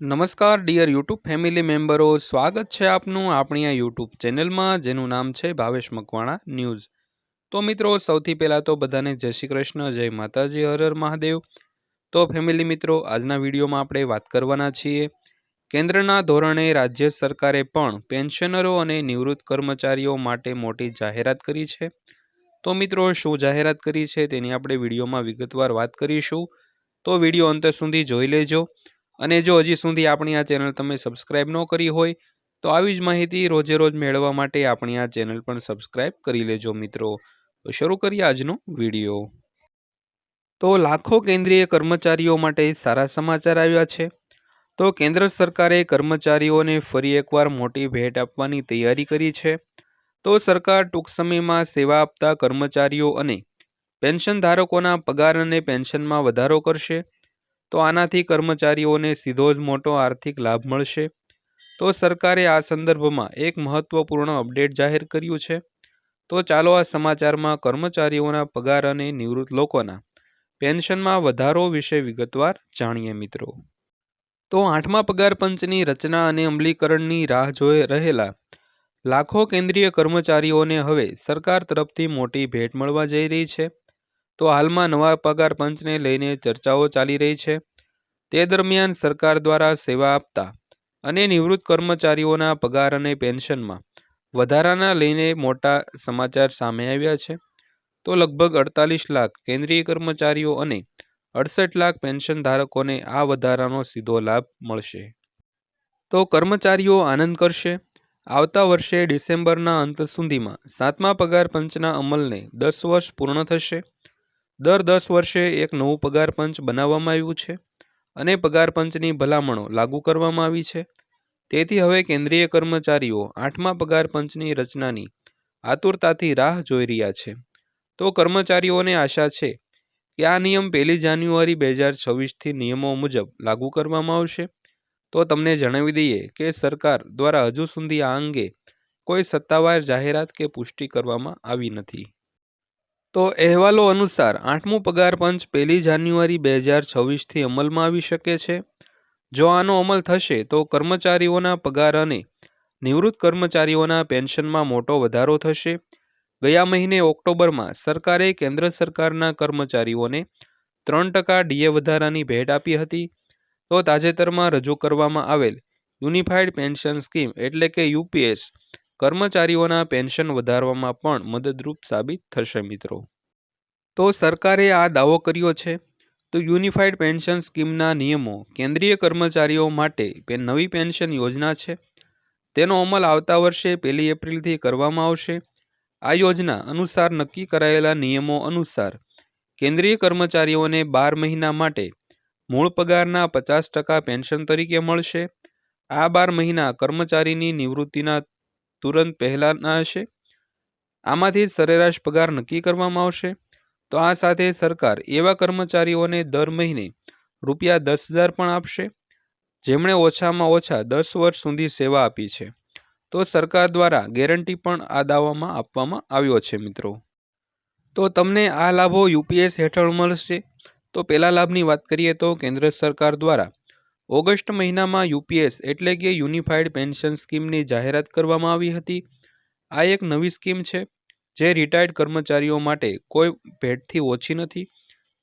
નમસ્કાર dear YouTube family મેમ્બરો સ્વાગત છે આપનું આપણી આ યુટ્યુબ ચેનલમાં જેનું નામ છે ભાવેશ મકવાણા ન્યૂઝ. તો મિત્રો, સૌથી પહેલાં તો બધાને જય શ્રી કૃષ્ણ, જય માતાજી, હર હર મહાદેવ. તો ફેમિલી મિત્રો, આજના વિડીયોમાં આપણે વાત કરવાના છીએ કેન્દ્રના ધોરણે રાજ્ય સરકારે પણ પેન્શનરો અને નિવૃત્ત કર્મચારીઓ માટે મોટી જાહેરાત કરી છે. તો મિત્રો, શું જાહેરાત કરી છે તેની આપણે વિડીયોમાં વિગતવાર વાત કરીશું. તો વીડિયો અંત સુધી જોઈ લેજો. અને જો હજી સુધી આપણી આ ચેનલ તમે સબસ્ક્રાઇબ ન કરી હોય, તો આવી જ માહિતી રોજે રોજ મેળવવા માટે આપણી આ ચેનલ પણ સબસ્ક્રાઇબ કરી લેજો મિત્રો. તો શરૂ કરીએ આજનો વીડિયો. તો લાખો કેન્દ્રીય કર્મચારીઓ માટે સારા સમાચાર આવ્યા છે. તો કેન્દ્ર સરકારે કર્મચારીઓને ફરી એકવાર મોટી ભેટ આપવાની તૈયારી કરી છે. તો સરકાર ટૂંક સમયમાં સેવા આપતા કર્મચારીઓ અને પેન્શન ધારકોના પગાર અને પેન્શનમાં વધારો કરશે. તો આનાથી કર્મચારીઓને સીધો જ મોટો આર્થિક લાભ મળશે. તો સરકારે આ સંદર્ભમાં એક મહત્વપૂર્ણ અપડેટ જાહેર કર્યું છે. તો ચાલો આ સમાચારમાં કર્મચારીઓના પગાર અને નિવૃત્ત લોકોના પેન્શનમાં વધારો વિશે વિગતવાર જાણીએ મિત્રો. તો આઠમા પગાર પંચની રચના અને અમલીકરણની રાહ જોઈ રહેલા લાખો કેન્દ્રીય કર્મચારીઓને હવે સરકાર તરફથી મોટી ભેટ મળવા જઈ રહી છે. તો હાલમાં નવા પગાર પંચને લઈને ચર્ચાઓ ચાલી રહી છે. તે દરમિયાન સરકાર દ્વારા સેવા આપતા અને નિવૃત્ત કર્મચારીઓના પગાર અને પેન્શનમાં વધારાના લઈને મોટા સમાચાર સામે આવ્યા છે. તો લગભગ અડતાલીસ લાખ કેન્દ્રીય કર્મચારીઓ અને અડસઠ લાખ પેન્શન ધારકોને આ વધારાનો સીધો લાભ મળશે. તો કર્મચારીઓ આનંદ કરશે. આવતા વર્ષે ડિસેમ્બરના અંત સુધીમાં સાતમા પગાર પંચના અમલને દસ વર્ષ પૂર્ણ થશે. દર દસ વર્ષે એક નવું પગાર પંચ બનાવવામાં આવ્યું છે અને પગાર પંચની ભલામણો લાગુ કરવામાં આવી છે. તેથી હવે કેન્દ્રીય કર્મચારીઓ આઠમા પગાર પંચની રચનાની આતુરતાથી રાહ જોઈ રહ્યા છે. તો કર્મચારીઓને આશા છે કે આ નિયમ પહેલી જાન્યુઆરી બે હજાર છવ્વીસથી નિયમો મુજબ લાગુ કરવામાં આવશે. તો તમને જણાવી દઈએ કે સરકાર દ્વારા હજુ સુધી આ અંગે કોઈ સત્તાવાર જાહેરાત કે પુષ્ટિ કરવામાં આવી નથી. તો અહેવાલો અનુસાર આઠમું પગાર પંચ પહેલી જાન્યુઆરી બે હજાર છવ્વીસથી અમલમાં આવી શકે છે. જો આનો અમલ થશે, તો કર્મચારીઓના પગાર અને નિવૃત્ત કર્મચારીઓના પેન્શનમાં મોટો વધારો થશે. ગયા મહિને ઓક્ટોબરમાં સરકારે કેન્દ્ર સરકારના કર્મચારીઓને ત્રણ ટકા ડીએ વધારાની ભેટ આપી હતી. તો તાજેતરમાં રજૂ કરવામાં આવેલ યુનિફાઈડ પેન્શન સ્કીમ એટલે કે યુપીએસ કર્મચારીઓના પેન્શન વધારવામાં પણ મદદરૂપ સાબિત થશે મિત્રો. તો સરકારે આ દાવો કર્યો છે, તો યુનિફાઈડ પેન્શન સ્કીમના નિયમો કેન્દ્રીય કર્મચારીઓ માટે નવી પેન્શન યોજના છે. તેનો અમલ આવતા વર્ષે પહેલી એપ્રિલથી કરવામાં આવશે. આ યોજના અનુસાર નક્કી કરાયેલા નિયમો અનુસાર કેન્દ્રીય કર્મચારીઓને બાર મહિના માટે મૂળ પગારના પચાસ ટકા પેન્શન તરીકે મળશે. આ બાર મહિના કર્મચારીની નિવૃત્તિના તુરંત પહેલાંના હશે? આમાંથી સરેરાશ પગાર નક્કી કરવામાં આવશે? તો આ સાથે સરકાર એવા કર્મચારીઓને દર મહિને રૂપિયા દસ હજાર પણ આપશે? જેમણે ઓછામાં ઓછા દસ વર્ષ સુધી સેવા આપી છે. તો સરકાર દ્વારા ગેરંટી પણ આ દાવામાં આપવામાં આવ્યો છે, મિત્રો. તો તમને આ લાભો યુપીએસ હેઠળ મળશે? તો પહેલા લાભની વાત કરીએ તો કેન્દ્ર સરકાર દ્વારા ઓગસ્ટ મહિનામાં યુપીએસ એટલે કે યુનિફાઈડ પેન્શન સ્કીમની જાહેરાત કરવામાં આવી હતી. આ એક નવી સ્કીમ છે, જે રિટાયર્ડ કર્મચારીઓ માટે કોઈ ભેટથી ઓછી નથી,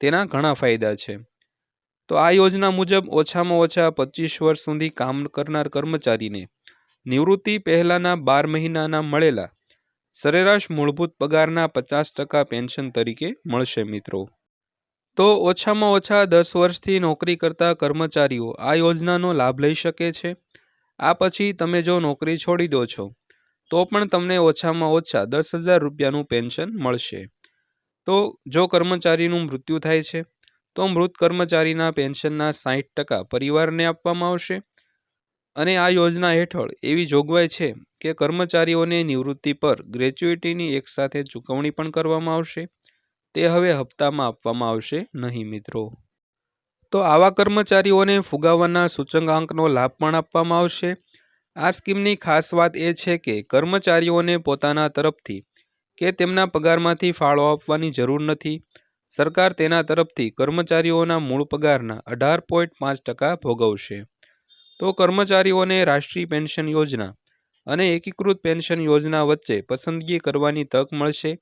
તેના ઘણા ફાયદા છે. તો આ યોજના મુજબ ઓછામાં ઓછા પચીસ વર્ષ સુધી કામ કરનાર કર્મચારીને નિવૃત્તિ પહેલાંના બાર મહિનાના મળેલા સરેરાશ મૂળભૂત પગારના પચાસ ટકા પેન્શન તરીકે મળશે મિત્રો. તો ઓછામાં ઓછા દસ વર્ષથી નોકરી કરતા કર્મચારીઓ આ યોજનાનો લાભ લઈ શકે છે? આ પછી તમે જો નોકરી છોડી દો છો, તો પણ તમને ઓછામાં ઓછા દસ હજાર રૂપિયાનું પેન્શન મળશે. તો જો કર્મચારીનું મૃત્યુ થાય છે, તો મૃત કર્મચારીના પેન્શનના સાહીઠ ટકા પરિવારને આપવામાં આવશે. અને આ યોજના હેઠળ એવી જોગવાઈ છે કે કર્મચારીઓને નિવૃત્તિ પર ગ્રેચ્યુઇટીની એકસાથે ચૂકવણી પણ કરવામાં આવશે. તે હવે હપ્તામાં આપવામાં આવશે નહીં મિત્રો. તો આવા કર્મચારીઓને ફુગાવાના સૂચકાંકનો લાભ પણ આપવામાં આવશે. આ સ્કીમની ખાસ વાત એ છે કે કર્મચારીઓને પોતાના તરફથી કે તેમના પગારમાંથી ફાળો આપવાની જરૂર નથી. સરકાર તેના તરફથી કર્મચારીઓના મૂળ પગારના અઢાર પોઈન્ટ પાંચ ટકા ભોગવશે. તો કર્મચારીઓને રાષ્ટ્રીય પેન્શન યોજના અને એકીકૃત પેન્શન યોજના વચ્ચે પસંદગી કરવાની તક મળશે.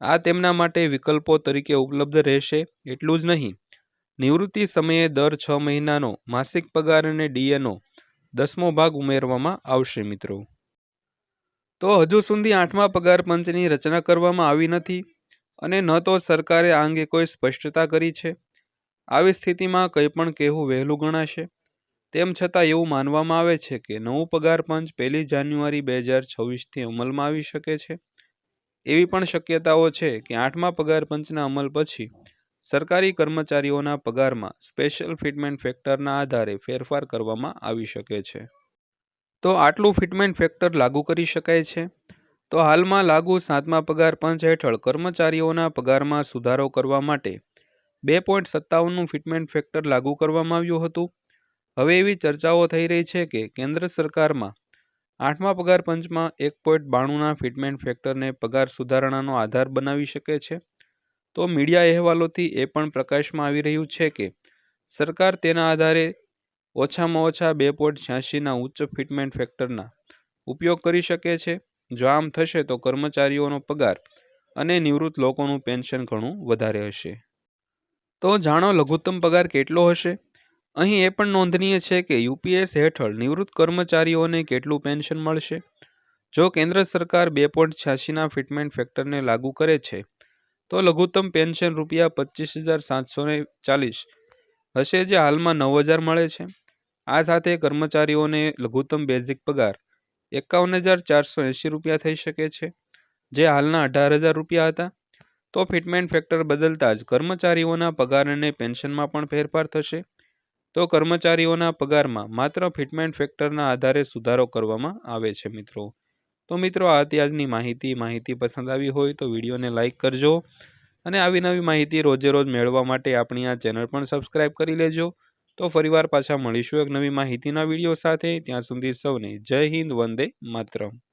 આ તેમના માટે વિકલ્પો તરીકે ઉપલબ્ધ રહેશે, એટલું જ નહીં. નિવૃત્તિ સમયે દર છ મહિનાનો માસિક પગાર અને ડીએનો દસમો ભાગ ઉમેરવામાં આવશે, મિત્રો. તો હજુ સુધી આઠમા પગાર પંચની રચના કરવામાં આવી નથી અને ન તો સરકારે આ અંગે કોઈ સ્પષ્ટતા કરી છે. આવી સ્થિતિમાં કંઈ પણ કહેવું વહેલું ગણાશે. તેમ છતાં એવું માનવામાં આવે છે કે નવું પગાર પંચ પહેલી જાન્યુઆરી બે હજાર છવ્વીસથી અમલમાં આવી શકે છે. એવી પણ શક્યતાઓ છે કે આઠમા પગાર પંચના અમલ પછી સરકારી કર્મચારીઓના પગારમાં સ્પેશિયલ ફિટમેન્ટ ફેક્ટરના આધારે ફેરફાર કરવામાં આવી શકે છે. તો આટલું ફિટમેન્ટ ફેક્ટર લાગુ કરી શકાય છે? તો હાલમાં લાગુ સાતમા પગાર પંચ હેઠળ કર્મચારીઓના પગારમાં સુધારો કરવા માટે બે પોઈન્ટ સત્તાવનનું ફિટમેન્ટ ફેક્ટર લાગુ કરવામાં આવ્યું હતું. હવે એવી ચર્ચાઓ થઈ રહી છે કે કેન્દ્ર સરકારમાં આઠમા પગાર પંચમાં એક પોઈન્ટ બાણુંના ફિટમેન્ટ ફેક્ટરને પગાર સુધારણાનો આધાર બનાવી શકે છે? તો મીડિયા અહેવાલોથી એ પણ પ્રકાશમાં આવી રહ્યું છે કે, સરકાર તેના આધારે ઓછામાં ઓછા બે પોઈન્ટ છ્યાસીના ઉચ્ચ ફિટમેન્ટ ફેક્ટરના ઉપયોગ કરી શકે છે. જો આમ થશે તો કર્મચારીઓનો પગાર અને નિવૃત્ત લોકોનું પેન્શન ઘણું વધારે હશે. તો જાણો લઘુત્તમ પગાર કેટલો હશે? અહીં એ પણ નોંધનીય છે કે યુપીએસ હેઠળ નિવૃત્ત કર્મચારીઓને કેટલું પેન્શન મળશે? જો કેન્દ્ર સરકાર બે પોઈન્ટ છ્યાસીના ફિટમેન્ટ ફેક્ટરને લાગુ કરે છે, તો લઘુત્તમ પેન્શન રૂપિયા પચીસ હજાર સાતસો ચાલીસ હશે જે હાલમાં નવ હજાર મળે છે. આ સાથે કર્મચારીઓને લઘુત્તમ બેઝિક પગાર એકાવન હજાર ચારસો એંશી રૂપિયા થઈ શકે છે, જે હાલના અઢાર હજાર રૂપિયા હતા. તો ફિટમેન્ટ ફેક્ટર બદલતા જ કર્મચારીઓના પગાર અને પેન્શનમાં પણ ફેરફાર થશે. તો કર્મચારીઓના પગારમાં માત્ર ફિટમેન્ટ ફેક્ટરના આધારે સુધારો કરવામાં આવે છે મિત્રો. તો મિત્રો, આ આજની માહિતી. માહિતી પસંદ આવી હોય તો વિડીયોને લાઇક કરજો અને આવી નવી માહિતી રોજે રોજ મેળવવા માટે આપણી આ ચેનલ પણ સબસ્ક્રાઈબ કરી લેજો. તો ફરીવાર પાછા મળીશું એક નવી માહિતીના વીડિયો સાથે. ત્યાં સુધી સૌને જય હિન્દ, વંદે માતરમ.